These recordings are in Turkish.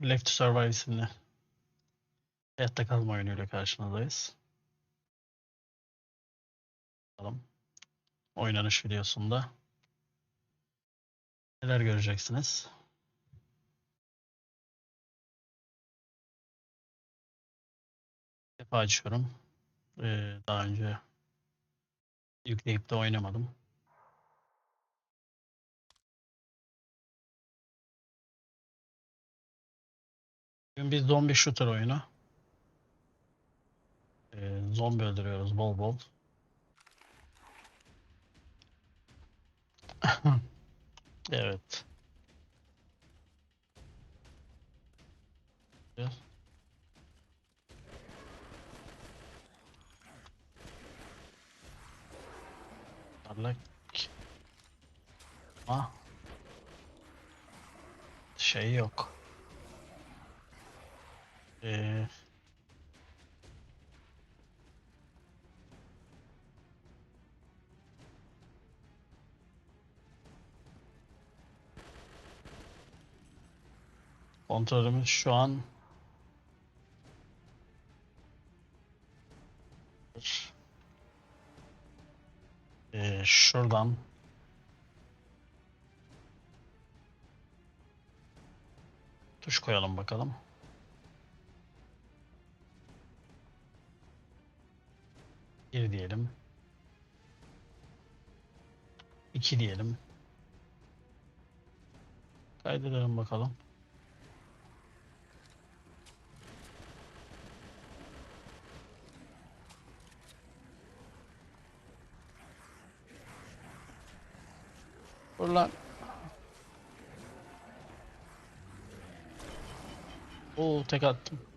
Left to Survive isimli hayatta kalma oyunuyla karşınızdayız. Bakalım. Oynanış videosunda neler göreceksiniz? Defa açıyorum. Ee, daha önce yükleyip de oynamadım. Bugün bir zombi shooter oyunu. Ee, zombi öldürüyoruz bol bol. Evet. Parlak. Ah. Şey yok. Ee, kontrolümüz şu an Ee, şuradan tuş koyalım bakalım. Bir diyelim. İki diyelim. Kaydıralım bakalım. Dur lan. Oo tek attım.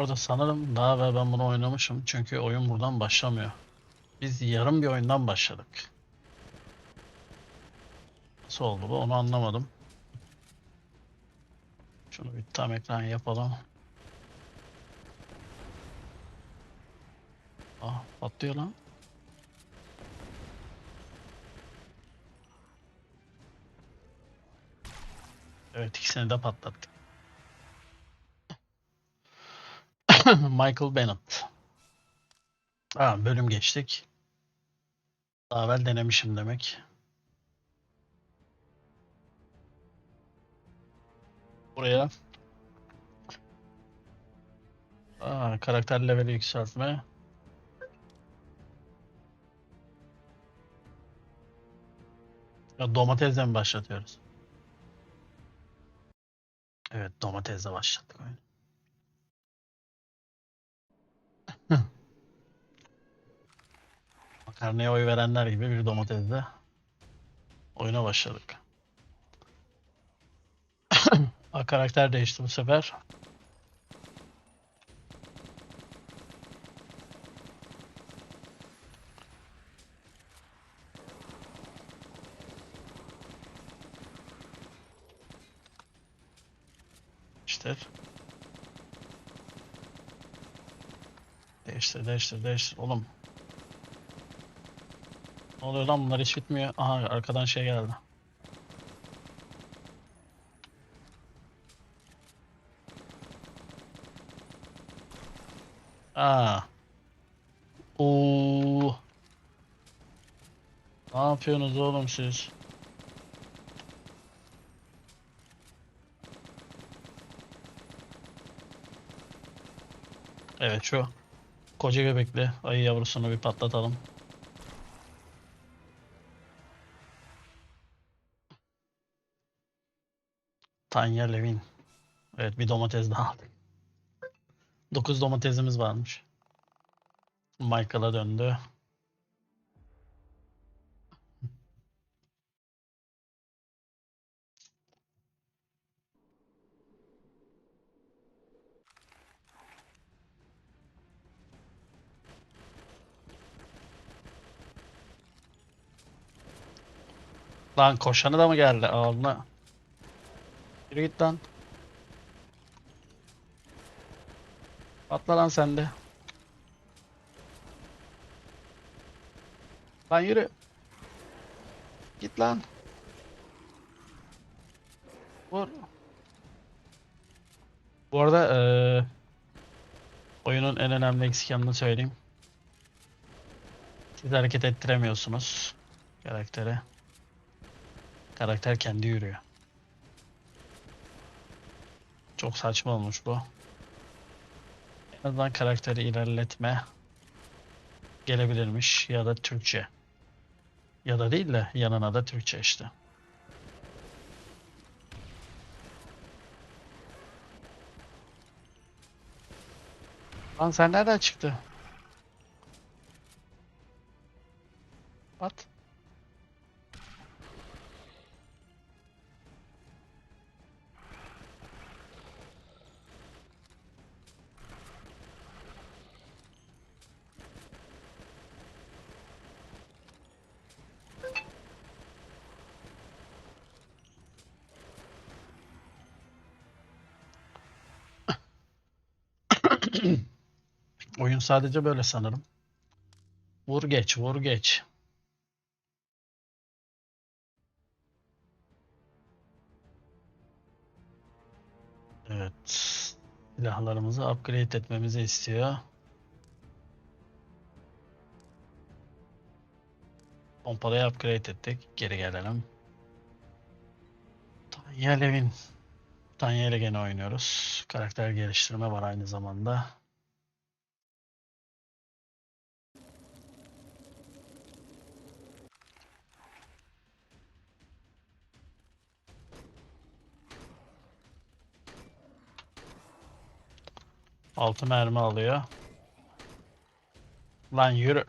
Arada sanırım daha evvel ben bunu oynamışım. Çünkü oyun buradan başlamıyor. Biz yarım bir oyundan başladık. Nasıl oldu bu onu anlamadım. Şunu bir tam ekran yapalım. Ah patlıyor lan. Evet ikisini de patlattık. Michael Bennett. Aa, bölüm geçtik. Daha evvel denemişim demek. Buraya Aa, karakter leveli yükseltme. Ya domatesle mi başlatıyoruz? Evet domatesle başlattık oyunu. Makarnaya oy verenler gibi bir domatesle oyuna başladık. Aa, karakter değişti bu sefer. İşte. Değiştir, değiştir, değiştir. Oğlum. Ne oluyor lan bunlar hiç bitmiyor. Aha arkadan şey geldi. Aa. Oo. Ne yapıyorsunuz oğlum siz? Evet şu koca göbekli ayı yavrusunu bir patlatalım. Tanya Levin. Evet bir domates daha aldık. 9 domatesimiz varmış. Michael'a döndü. Lan koşanı da mı geldi ağzına? Yürü git lan. Patla lan sen de. Lan yürü. Git lan. Vur. Bu arada eee, oyunun en önemli eksik söyleyeyim. Siz hareket ettiremiyorsunuz karakteri. Karakter kendi yürüyor. Çok saçma olmuş bu. En azından karakteri ilerletme gelebilirmiş ya da Türkçe. Ya da değil de yanına da Türkçe işte. Lan sen nereden çıktı? Sadece böyle sanırım. Vur geç, vur geç. Evet. Silahlarımızı upgrade etmemizi istiyor. Pompalıyı upgrade ettik. Geri gelelim. Tanyelevin. Tanyele gene oynuyoruz. Karakter geliştirme var aynı zamanda. Altı mermi alıyor. Lan yürü.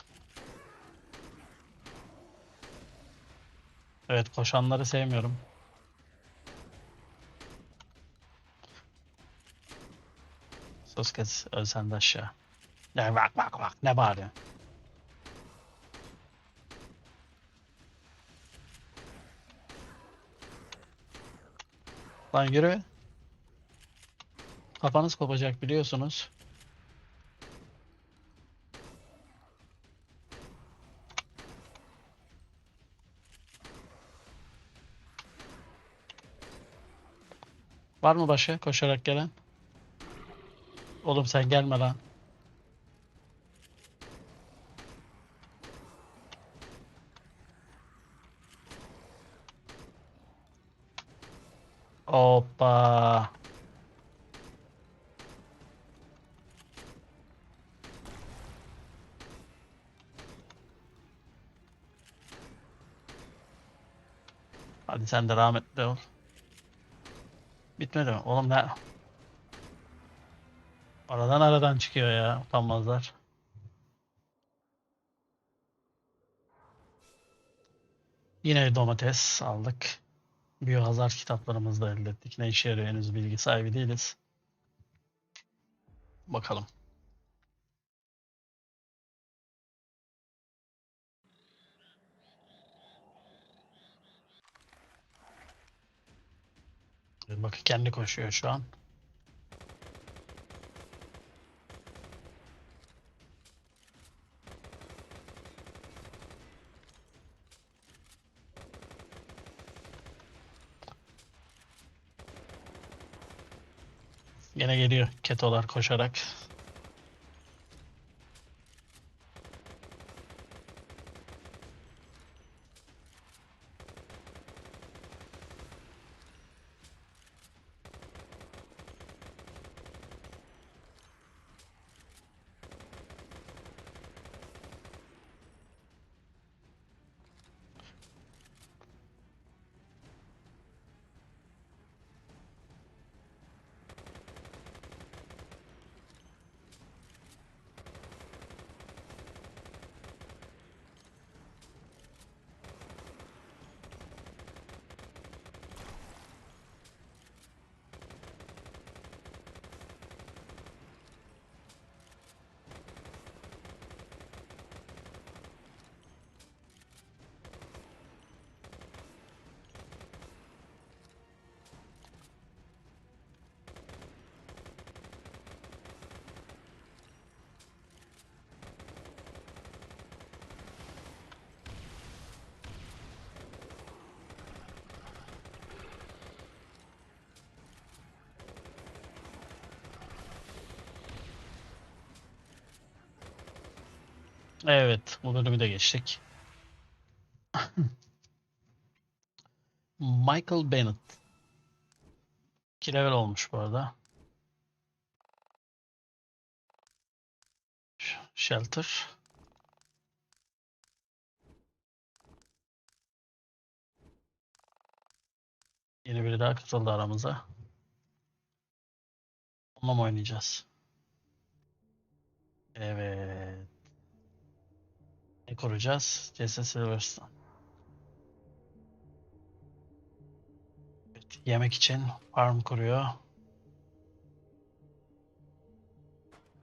Evet koşanları sevmiyorum. Sus kız ölsen de aşağı. Ya bak bak bak ne bağırıyorsun? Lan yürü. Kafanız kopacak biliyorsunuz. Var mı başka koşarak gelen? Oğlum sen gelme lan. Hoppa. Hadi sen de rahmetli ol. Bitmedi mi? Oğlum ne? Aradan aradan çıkıyor ya. Utanmazlar. Yine domates aldık. Biohazard kitaplarımızı da elde ettik. Ne işe yarıyor henüz bilgi sahibi değiliz. Bakalım. Bakın kendi koşuyor şu an. Gene geliyor ketolar koşarak. Evet, bu bölümü de geçtik. Michael Bennett. 2 level olmuş bu arada. Sh- Shelter. Yeni biri daha katıldı aramıza. Onunla mı oynayacağız? Evet. Ne kuracağız? Jesse Silverstone. Evet, yemek için farm kuruyor.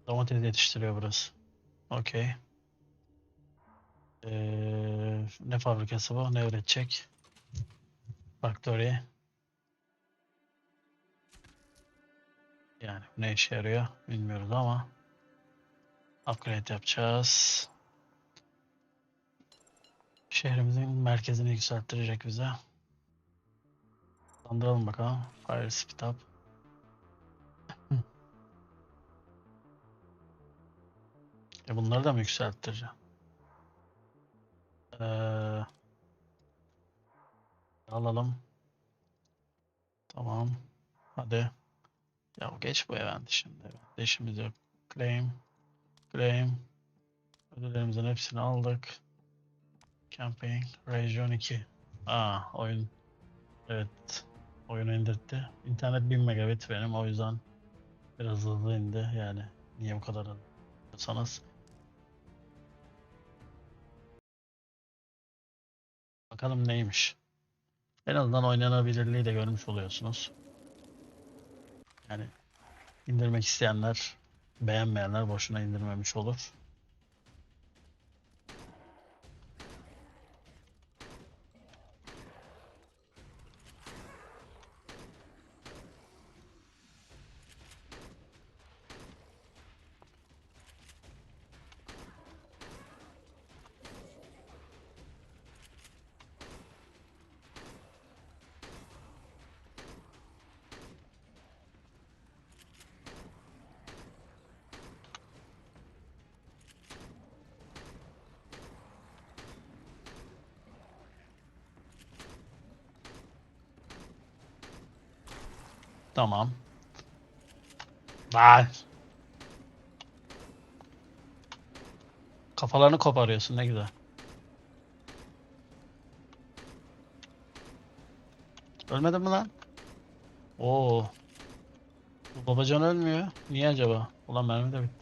Domates yetiştiriyor burası. Okey. Ee, ne fabrikası bu? Ne üretecek? Factory. Yani ne işe yarıyor bilmiyoruz ama upgrade yapacağız. Şehrimizin merkezini yükselttirecek bize. Landıralım bakalım. Fire speed up. E bunları da mı yükselttireceğim? Ee, alalım. Tamam. Hadi. Ya geç bu event şimdi. Event işimiz yok. Claim. Claim. Ödüllerimizin hepsini aldık. Campaign. Region 2. Aa oyun. Evet. Oyunu indirtti. İnternet 1000 megabit benim o yüzden biraz hızlı indi yani. Niye bu kadar hızlı. Bakalım neymiş. En azından oynanabilirliği de görmüş oluyorsunuz. Yani indirmek isteyenler, beğenmeyenler boşuna indirmemiş olur. Tamam. Lan. Kafalarını koparıyorsun ne güzel. Ölmedin mi lan? Oo. Bu babacan ölmüyor. Niye acaba? Ulan mermi de bitti.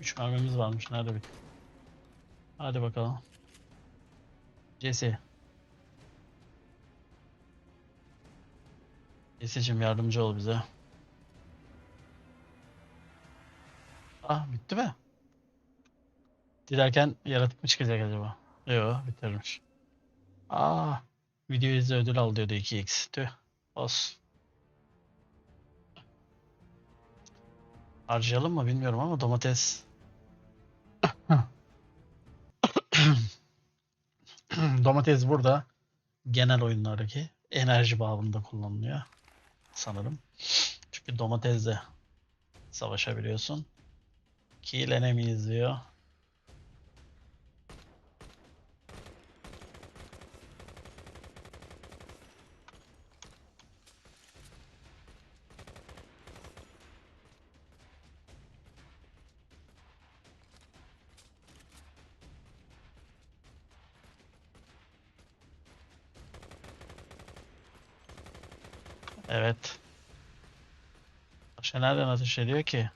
3 mermimiz varmış. Nerede bitti? Hadi bakalım. Jesse. Jesse'cim yardımcı ol bize. Ah bitti mi? Dilerken yaratık mı çıkacak acaba? Yo bitirmiş. Aa video izle ödül al diyordu 2x. Tüh. Olsun. Harcayalım mı bilmiyorum ama domates. domates burada genel oyunlardaki enerji babında kullanılıyor sanırım. Çünkü domatesle savaşabiliyorsun. Kill enemy izliyor. Evet. Başka nereden ateş ediyor ki?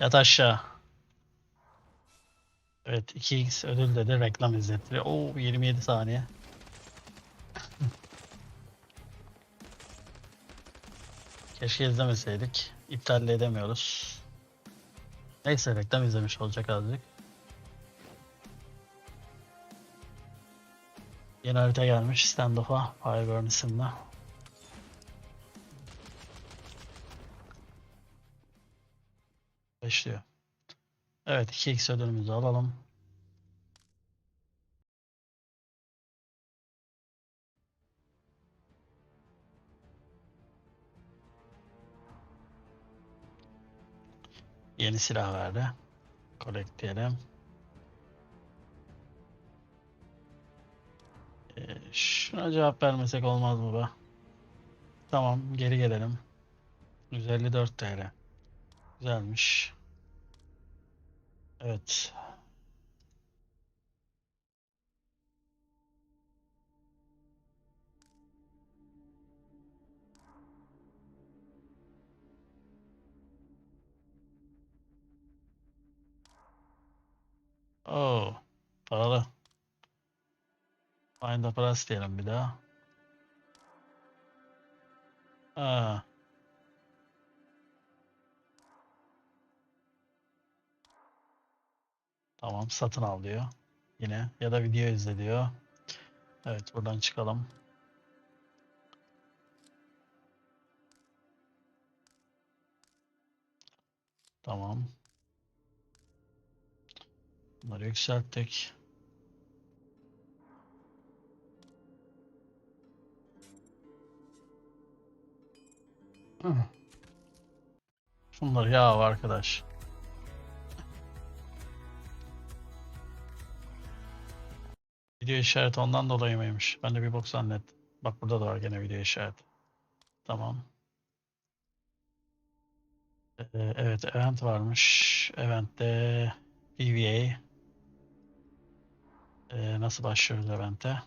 Yat aşağı. Evet 2x ödül dedi reklam izlettiriyor. Oo 27 saniye. Keşke izlemeseydik. İptal de edemiyoruz. Neyse reklam izlemiş olacak azıcık. Yeni harita gelmiş standoff'a Fireburn isimli. Başlıyor. Evet 2x ödülümüzü alalım. Yeni silah verdi. Collect. Ee, şuna cevap vermesek olmaz mı be? Tamam geri gelelim. 154 TL. Güzelmiş. Evet. Oo, paralı. Find the price diyelim bir daha. Aa. Tamam satın al diyor. Yine ya da video izle diyor. Evet buradan çıkalım. Tamam. Bunları yükselttik. Hı. Şunlar ya arkadaş. Video işareti ondan dolayı mıymış? Ben de bir bok zannettim. Bak burada da var gene video işareti. Tamam. Ee, evet event varmış. Event'te PVA. Ee, nasıl başlıyoruz event'e?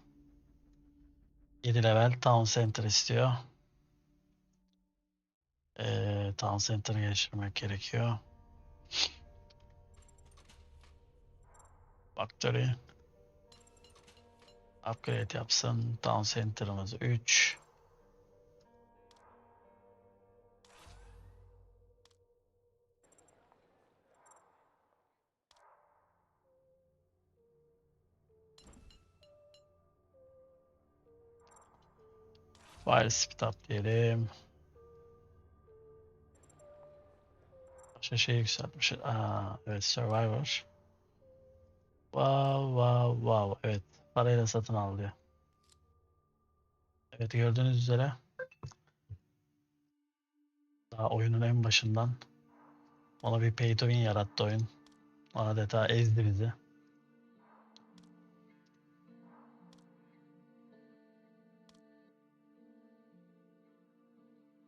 7 level Town Center istiyor. Ee, Town Center'ı geliştirmek gerekiyor. Factory. Upgrade yapsın. Town Center'ımız 3. File speed up diyelim. Başka şey yükseltmiş. Aa, evet Survivor. Wow wow wow. Evet. Parayla satın al diyor. Evet gördüğünüz üzere daha oyunun en başından ona bir pay to win yarattı oyun. Adeta ezdi bizi.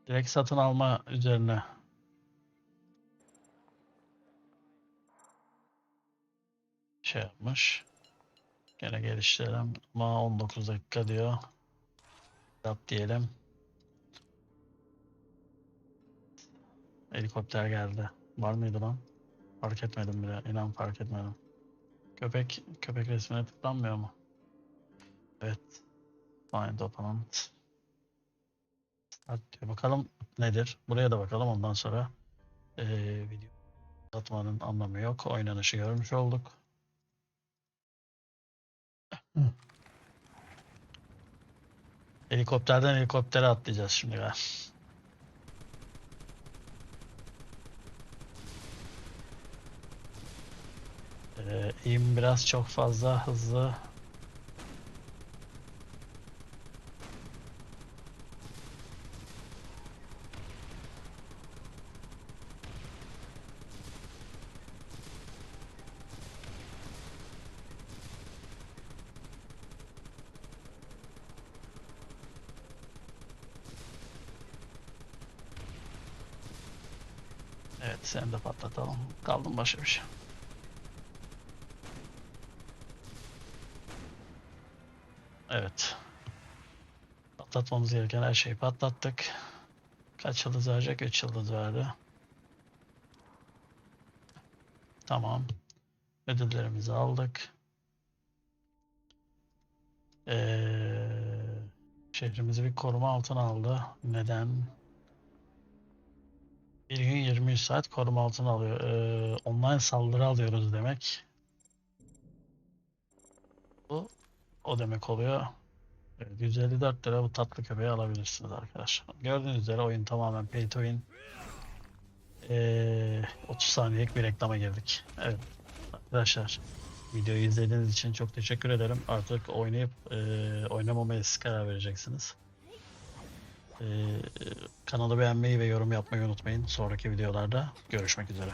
Direkt satın alma üzerine şey yapmış. Gene geliştirelim ama 19 dakika diyor. Yap diyelim. Helikopter geldi. Var mıydı lan? Fark etmedim bile. İnan fark etmedim. Köpek köpek resmine tıklanmıyor mu? Evet. Find opponent. Diyor. Bakalım nedir? Buraya da bakalım ondan sonra eee video atmanın anlamı yok. Oynanışı görmüş olduk. Helikopterden helikoptere atlayacağız şimdi galiba. Ee, eğim biraz çok fazla hızlı. Evet seni de patlatalım. Kaldım başa bir şey. Evet. Patlatmamız gereken her şeyi patlattık. Kaç yıldız verecek? 3 yıldız verdi. Tamam. Ödüllerimizi aldık. Ee, şehrimizi bir koruma altına aldı. Neden? Bir gün 23 saat koruma altına alıyor. Ee, online saldırı alıyoruz demek. Bu o demek oluyor. Evet, 154 lira bu tatlı köpeği alabilirsiniz arkadaşlar. Gördüğünüz üzere oyun tamamen pay to win. Ee, 30 saniyelik bir reklama girdik. Evet arkadaşlar videoyu izlediğiniz için çok teşekkür ederim. Artık oynayıp e, oynamamaya siz karar vereceksiniz. Ee, kanalı beğenmeyi ve yorum yapmayı unutmayın. Sonraki videolarda görüşmek üzere.